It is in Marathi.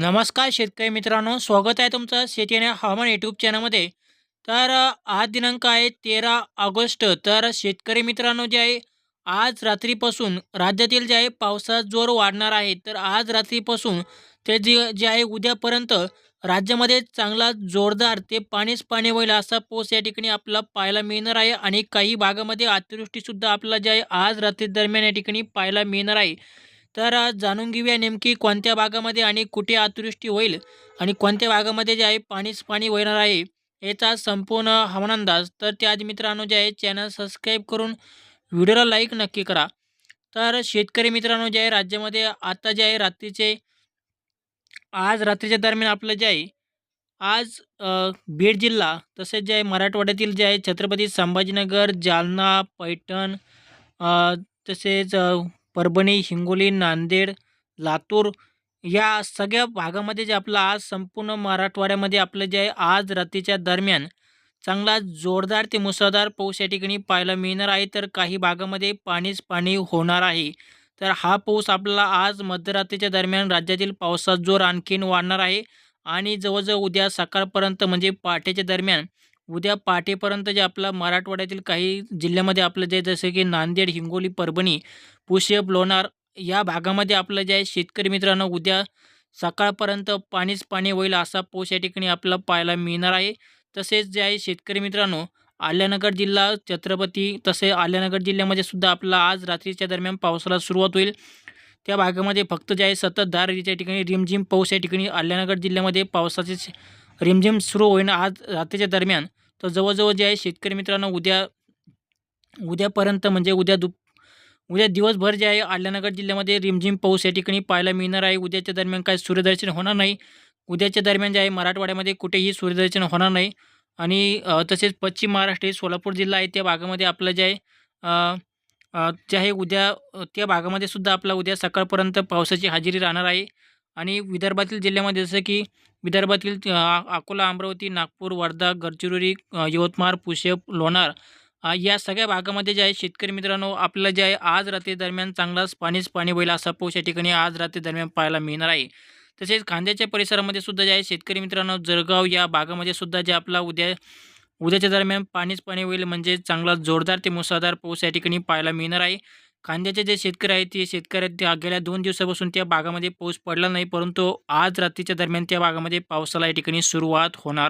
नमस्कार शेतकरी मित्रांनो स्वागत आहे तुमचं शेती आणि हवामान यूट्यूब चॅनलमध्ये तर आज दिनांक आहे तेरा ऑगस्ट. तर शेतकरी मित्रांनो जे आहे आज रात्रीपासून राज्यातील जे आहे पावसाचा जोर वाढणार आहे. तर आज रात्रीपासून ते जे जे आहे उद्यापर्यंत राज्यामध्ये चांगला जोरदार ते पाणीच पाणी होईल असा पाऊस या ठिकाणी आपला पाहायला मिळणार आहे. आणि काही भागामध्ये अतिवृष्टीसुद्धा आपल्याला जे आहे आज रात्री दरम्यान या ठिकाणी पाहायला मिळणार आहे. तर जाणून घेऊया नेमकी कोणत्या भागामध्ये आणि कुठे अतिवृष्टी होईल आणि कोणत्या भागामध्ये जे आहे पाणीच पाणी होणार आहे याचा संपूर्ण हवामान अंदाज तर आज मित्रांनो जे आहे चॅनल सबस्क्राईब करून व्हिडिओला लाईक नक्की करा. तर शेतकरी मित्रांनो जे आहे राज्यामध्ये आता जे आहे रात्रीचे आज रात्रीच्या दरम्यान आपलं जे आहे आज बीड जिल्हा तसेच जे आहे मराठवाड्यातील जे आहे छत्रपती संभाजीनगर जालना पैठण तसेच परभणी हिंगोली नांदेड लातूर या सगळ्या भागामध्ये जे आपलं आज संपूर्ण मराठवाड्यामध्ये आपलं जे आहे आज रात्रीच्या दरम्यान चांगला जोरदार ते मुसळधार पाऊस या ठिकाणी पाहायला मिळणार आहे. तर काही भागामध्ये पाणीच पाणी होणार आहे. तर हा पाऊस आपल्याला आज मध्यरात्रीच्या दरम्यान राज्यातील पावसाचा जोर आणखीन वाढणार आहे. आणि जवळजवळ उद्या सकाळपर्यंत म्हणजे पहाटेच्या दरम्यान उद्या पहाटेपर्यंत जे आपला मराठवाड्यातील काही जिल्ह्यामध्ये आपलं जे जसं की नांदेड हिंगोली परभणी पुष्यप लोणार या भागामध्ये आपलं जे आहे शेतकरी मित्रांनो उद्या सकाळपर्यंत पाणीच पाणी होईल असा पाऊस या ठिकाणी आपल्याला पाहायला मिळणार आहे. तसेच जे आहे शेतकरी मित्रांनो आल्यानगर जिल्हा छत्रपती तसे आल्यानगर जिल्ह्यामध्ये सुद्धा आपला आज रात्रीच्या दरम्यान पावसाला सुरुवात होईल. त्या भागामध्ये फक्त जे आहे सततधार त्या ठिकाणी रिमझिम पाऊस या ठिकाणी आल्यानगर जिल्ह्यामध्ये पावसाचे रिमझिम सुरू होईन आज रात्रीच्या दरम्यान. तर जवळजवळ जे आहे शेतकरी मित्रांनो उद्या उद्यापर्यंत म्हणजे उद्या दुप उद्या दिवसभर जे आहे आल्यानगर जिल्ह्यामध्ये रिमझिम पाऊस या ठिकाणी पाहायला मिळणार आहे. उद्याच्या दरम्यान काय सूर्यदर्शन होणार नाही. उद्याच्या दरम्यान जे आहे मराठवाड्यामध्ये कुठेही सूर्यदर्शन होणार नाही. आणि तसेच पश्चिम महाराष्ट्र हे सोलापूर जिल्हा आहे त्या भागामध्ये आपलं जे आहे जे आहे उद्या त्या भागामध्ये सुद्धा आपला उद्या सकाळपर्यंत पावसाची हजेरी राहणार आहे. आणि विदर्भातील जिल्ह्यामध्ये जसं की विदर्भातील अकोला अमरावती नागपूर वर्धा गडचिरोली यवतमाळ पुशेप लोणार या सगळ्या भागामध्ये जे आहे शेतकरी मित्रांनो आपल्याला जे आहे आज रात्री दरम्यान चांगलाच पाणीच पाणी होईल असा पाऊस या ठिकाणी आज रात्री दरम्यान पाहायला मिळणार आहे. तसेच खांद्याच्या परिसरामध्ये सुद्धा जे आहे शेतकरी मित्रांनो जळगाव या भागामध्ये सुद्धा जे आपला उद्या उद्याच्या दरम्यान पाणीच पाणी होईल म्हणजे चांगला जोरदार ते मुसळधार पाऊस या ठिकाणी पाहायला मिळणार आहे. कांद्याचे जे शेतकरी आहेत ते शेतकऱ्यात त्या गेल्या दोन दिवसापासून त्या भागामध्ये पाऊस पडला नाही परंतु आज रात्रीच्या दरम्यान त्या भागामध्ये पावसाला या ठिकाणी सुरुवात होणार